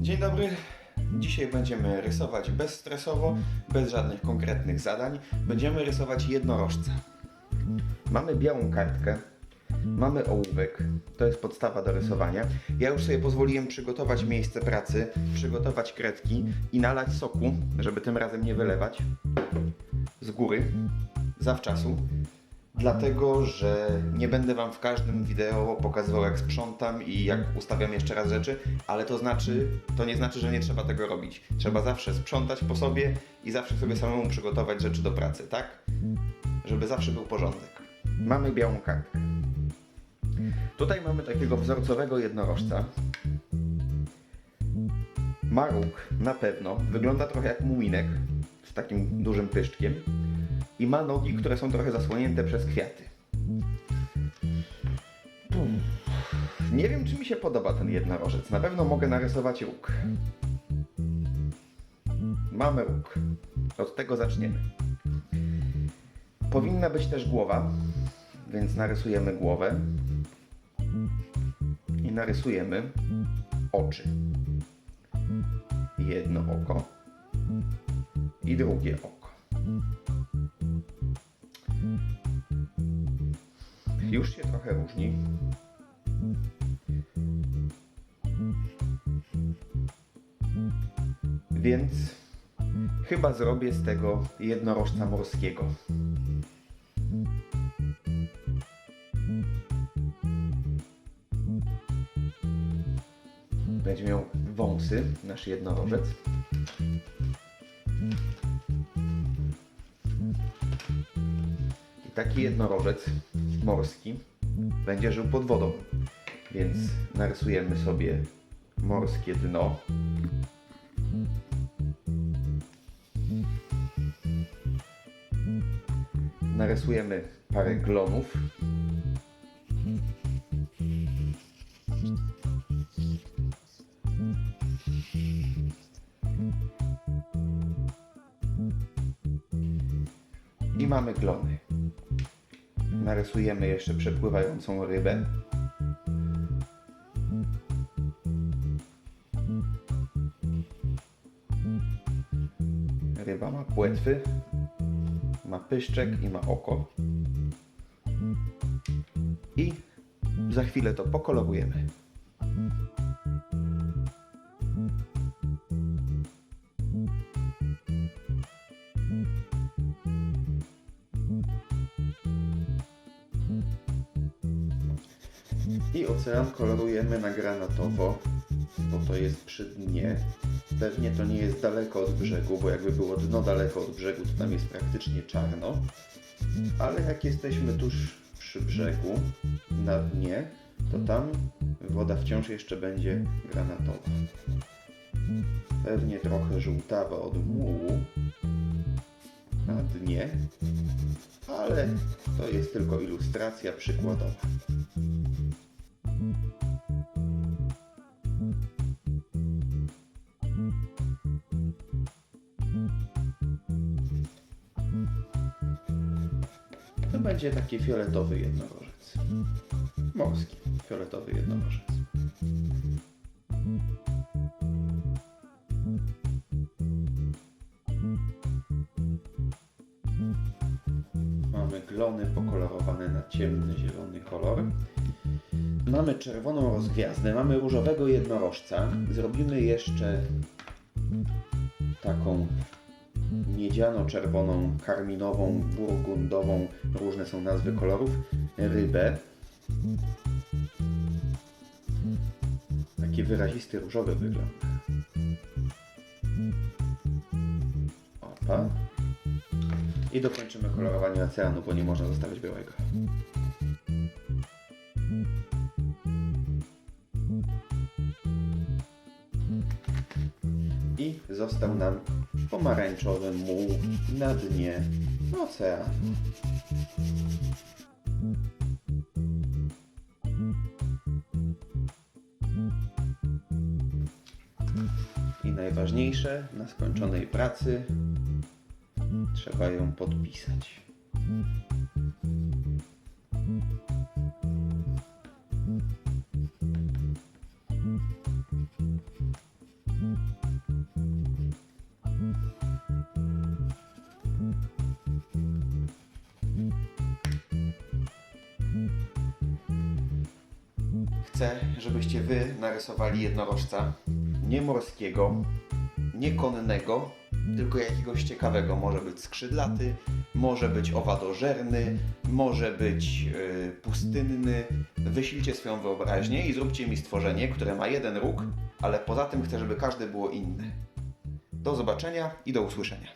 Dzień dobry. Dzisiaj będziemy rysować bezstresowo, bez żadnych konkretnych zadań. Będziemy rysować jednorożca. Mamy białą kartkę, mamy ołówek, to jest podstawa do rysowania. Ja już sobie pozwoliłem przygotować miejsce pracy, przygotować kredki i nalać soku, żeby tym razem nie wylewać z góry, zawczasu. Dlatego, że nie będę Wam w każdym wideo pokazywał jak sprzątam i jak ustawiam jeszcze raz rzeczy, ale to znaczy, to nie znaczy, że nie trzeba tego robić. Trzeba zawsze sprzątać po sobie i zawsze sobie samemu przygotować rzeczy do pracy, tak? Żeby zawsze był porządek. Mamy białą kartkę. Tutaj mamy takiego wzorcowego jednorożca. Ma róg, na pewno. Wygląda trochę jak muminek z takim dużym pyszczkiem i ma nogi, które są trochę zasłonięte przez kwiaty. Nie wiem, czy mi się podoba ten jednorożec. Na pewno mogę narysować róg. Mamy róg. Od tego zaczniemy. Powinna być też głowa, więc narysujemy głowę i narysujemy oczy. Jedno oko i drugie oko. Już się trochę różni. Więc chyba zrobię z tego jednorożca morskiego. Będzie miał wąsy, nasz jednorożec. I taki jednorożec morski będzie żył pod wodą. Więc narysujemy sobie morskie dno. Narysujemy parę glonów. I mamy glony. Narysujemy jeszcze przepływającą rybę. Ryba ma płetwy, ma pyszczek i ma oko. I za chwilę to pokolorujemy. I ocean kolorujemy na granatowo, bo to jest przy dnie. Pewnie to nie jest daleko od brzegu, bo jakby było dno daleko od brzegu, to tam jest praktycznie czarno. Ale jak jesteśmy tuż przy brzegu, na dnie, to tam woda wciąż jeszcze będzie granatowa. Pewnie trochę żółtawa od mułu na dnie, ale to jest tylko ilustracja przykładowa. To będzie taki fioletowy jednorożec. Morski, fioletowy jednorożec. Mamy glony pokolorowane na ciemny zielony kolor. Mamy czerwoną rozgwiazdę, mamy różowego jednorożca. Zrobimy jeszcze taką miedziano-czerwoną, karminową, burgundową, różne są nazwy kolorów, rybę. Taki wyrazisty różowy wygląd. Opa. I dokończymy kolorowanie oceanu, bo nie można zostawić białego. I został nam pomarańczowy muł na dnie oceanu. I najważniejsze, na skończonej pracy trzeba ją podpisać. Chcę, żebyście wy narysowali jednorożca. Nie morskiego, nie konnego, tylko jakiegoś ciekawego. Może być skrzydlaty, może być owadożerny, może być yy, pustynny. Wysilcie swoją wyobraźnię i zróbcie mi stworzenie, które ma jeden róg, ale poza tym chcę, żeby każde było inne. Do zobaczenia i do usłyszenia.